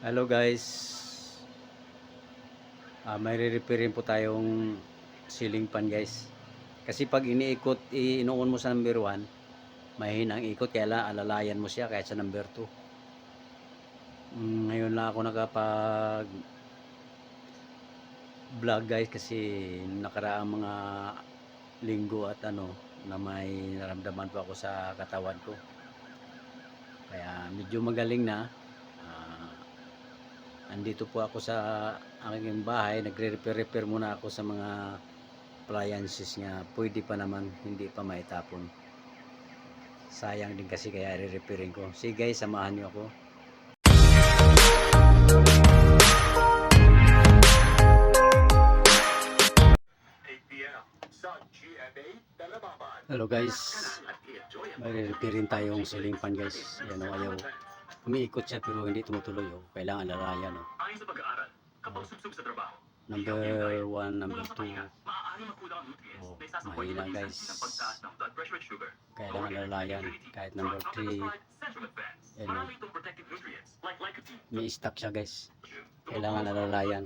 Hello guys. Ah, may re-repairin po tayong ceiling fan guys. Kasi pag iniikot, inuun mo sa number 1, mahinang ikot kaya lang alalayan mo siya kahit sa number 2. Mm, ngayon lang ako nakapag vlog guys kasi nakaraang mga linggo at ano na may naramdaman po ako sa katawan ko. Kaya medyo magaling na. Ah, andito po ako sa aking bahay, nagre-repair-repair muna ako sa mga appliances niya. Pwede pa naman, hindi pa maitapon. Sayang din kasi kaya re-repairing ko. Sige guys, samahan niyo ako. Hello guys. May re-repairing tayong ceiling fan guys. Yan o, ayaw. Umiikot siya pero hindi tumutuloy o. Kailangan lalayan o. Ayon sa pag-aaral, kapag subsub sa trabaho, Number 1, number kulang sa 2. pahinga, maaari magkulang ang nutrients Oh, mahina, guys. Kailangan lalayan. Kahit number 3. Central Advance. Yan, Marami itong protective nutrients like lycopene, May stock siya guys. Kailangan tumutulong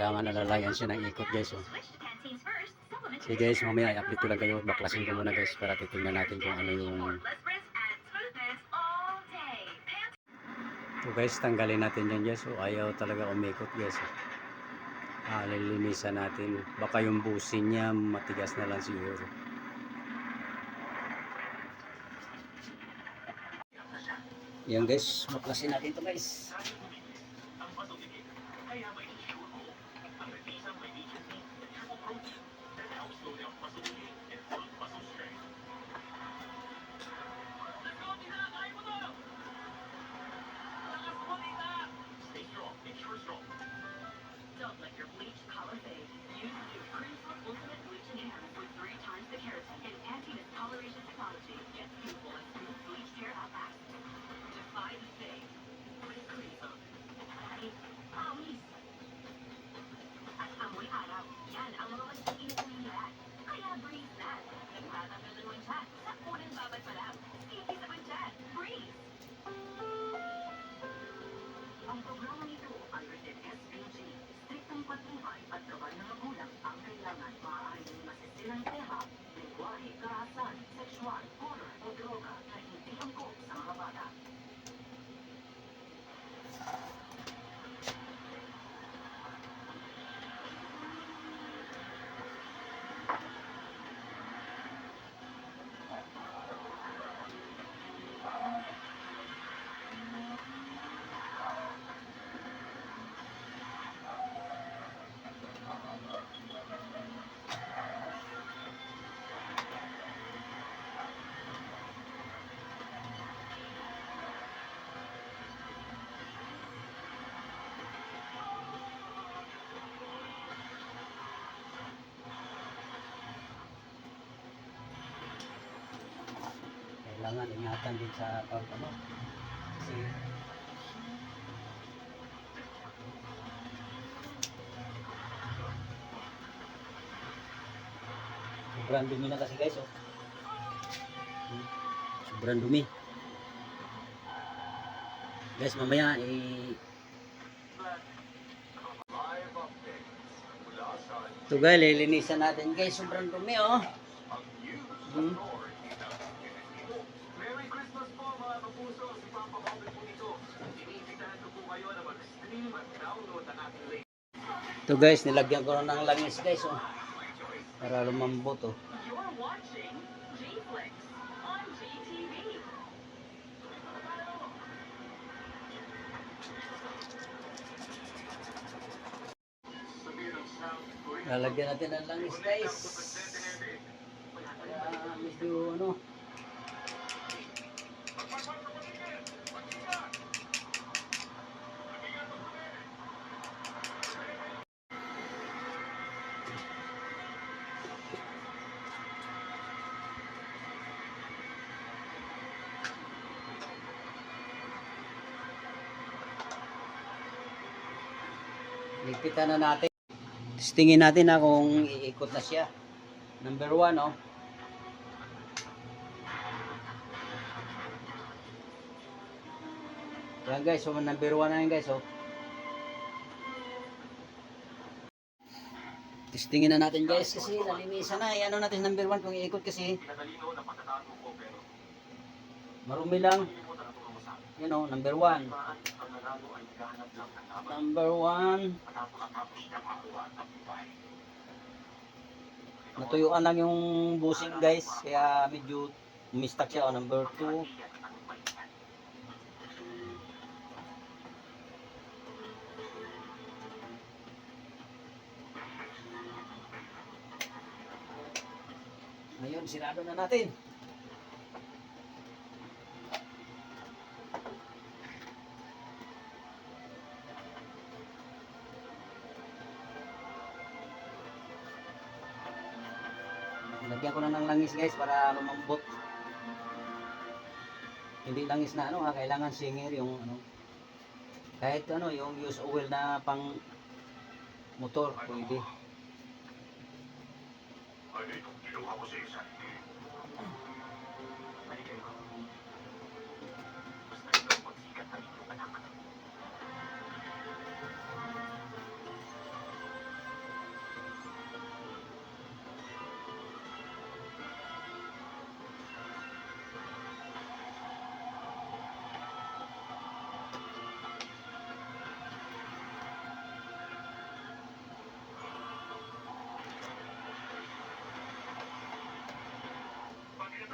Kailangan nalalayan siya ng ikot guys o. Sige guys, mamaya i-update ko lang kayo. Baklasin ko muna guys para titingnan natin kung ano yung... So guys, tanggalin natin yan guys. So ayaw talaga umikot guys. Ah, lilinisan natin. Baka yung busin niya matigas na lang siguro. Yan guys, baklasin natin to guys. Kailangan ingatan din sa pag ano. Kasi Sobrang dumi na kasi guys oh. Sobrang dumi. Guys, mamaya eh Ito guys, lilinisan natin guys. Sobrang dumi oh. Hmm. Kapuso! Si Papa Robin po ito. Iniimbitahan ko po kayo na mag-stream at download ang ating link. Ito guys, nilagyan ko na ng langis guys oh. Para lumambot oh. You're watching G-Flex on GTV. Sabihin ng South Korea. Lalagyan natin ng langis guys. Kaya medyo ano. Ligpitan na natin. Testingin natin na kung iikot na siya. Number one, oh. Yan guys, so number one na yan guys, oh. Testingin na natin guys kasi nalinisan na. Eh, ano natin number one kung iikot kasi marumi lang. You know, number one. Number one. Natuyuan lang yung busing guys. Kaya medyo mistak siya. Oh, number two. Ngayon, sirado na natin. Lagyan ko na ng langis guys para lumambot. Hindi langis na ano ha, kailangan singer yung ano. Kahit ano, yung use oil na pang motor, pwede. Ano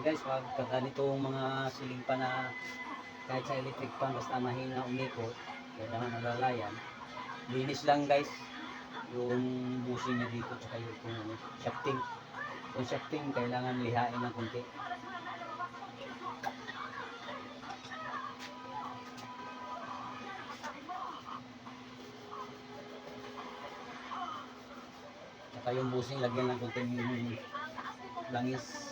Guys, pag ganitong mga siling pa na kahit sa electric fan basta mahina umikot, kailangan nalalayan. Linis lang guys, yung busing niya dito tsaka yung kung ano, shafting. Yung shafting kailangan lihain ng konti. Tsaka yung busing lagyan ng konting langis.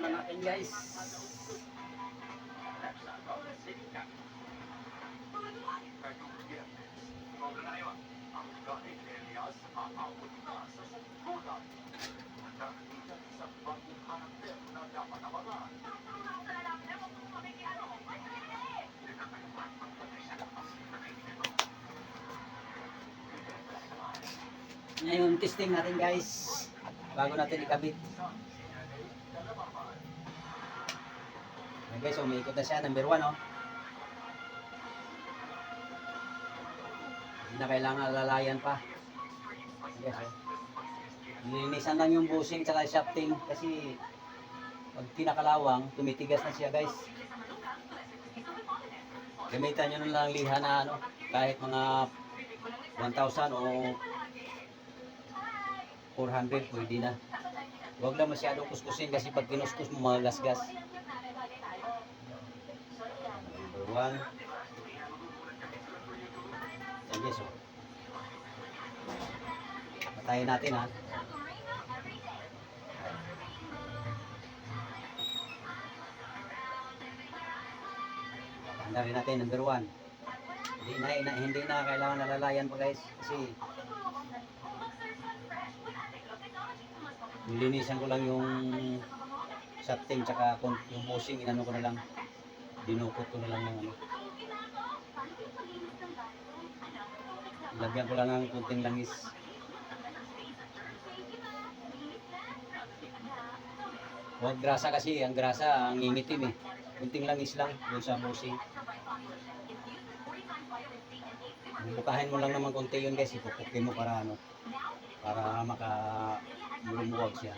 na natin guys. Ngayon, testing natin guys. Bago natin ikabit. Ayan guys, umiikot na siya. Number 1 oh. Hindi na kailangan lalayan pa. Oh. Nilinisan lang yung bushing tsaka shafting kasi pag kinakalawang, tumitigas na siya guys. Gamitan nyo na lang liha na ano, kahit mga 1,000 o 400 pwede na. Huwag lang masyadong kuskusin kasi pag kinuskus mo mga one. Yan yes, oh. Patayin natin ha. Handa rin natin number one. Hindi na, na hindi na kailangan nalalayan pa guys kasi nilinisan ko lang yung shafting tsaka kung yung bushing inano ko na lang dinukot ko na lang ng ano. Lagyan ko lang ng kunting langis. Huwag grasa kasi ang grasa ang ingitim eh. Kunting langis lang dun sa bushing bukahin mo lang naman konti yun guys. Ipupukin mo para ano para maka lumuwag siya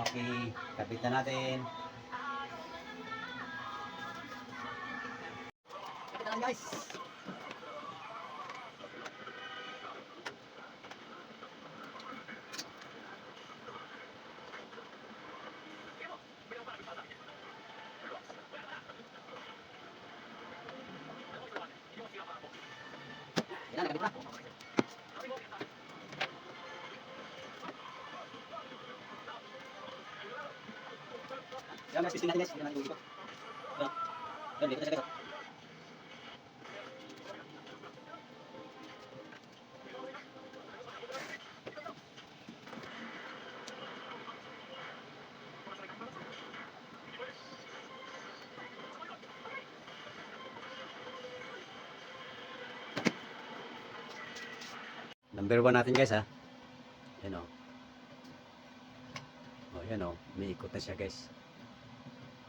okay kapit na natin. Kapit na lang guys. Yan na na Yan guys, testing natin guys. Yan natin yung. Yan. Yan, likot na siya guys. Number one natin guys ha. Yan o. Oh, yan o. May ikot na siya guys.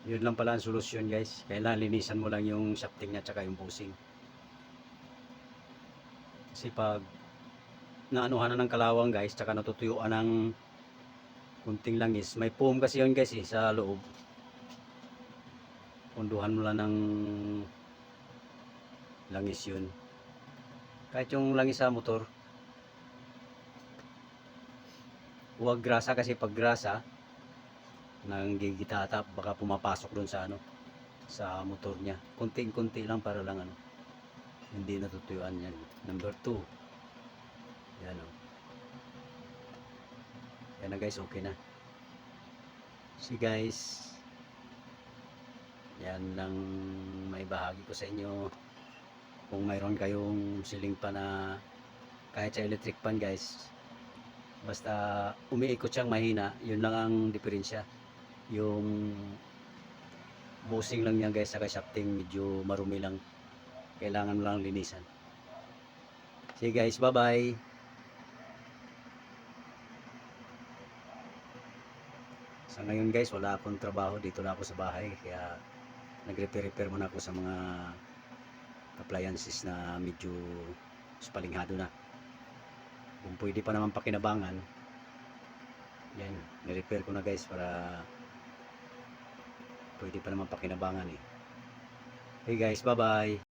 Yun lang pala ang solusyon guys. Kailangan linisan mo lang yung shafting niya tsaka yung bushing. Kasi pag naanuhan na ng kalawang guys, tsaka natutuyuan ng kunting langis. May foam kasi yun guys eh, sa loob. Punduhan mo lang ng langis yun. Kahit yung langis sa motor, huwag grasa kasi pag grasa, nang gigitata baka pumapasok doon sa ano sa motor niya. Kunting-kunti lang para lang ano hindi natutuyuan yan number 2 yan o yan na guys okay na. Si guys yan lang may bahagi ko sa inyo. Kung mayroon kayong siling pa na kahit sa electric pan guys basta umiikot siyang mahina yun lang ang diferensya yung bushing lang niya guys saka shafting medyo marumi lang. Kailangan mo lang linisan. Sige guys bye bye sa ngayon guys wala akong trabaho. Dito na ako sa bahay kaya nagre-repair muna ako sa mga appliances na medyo spalinghado na. Kung pwede pa naman pakinabangan yan nirepair ko na guys para pwede pa naman pakinabangan eh. Hey guys, bye-bye.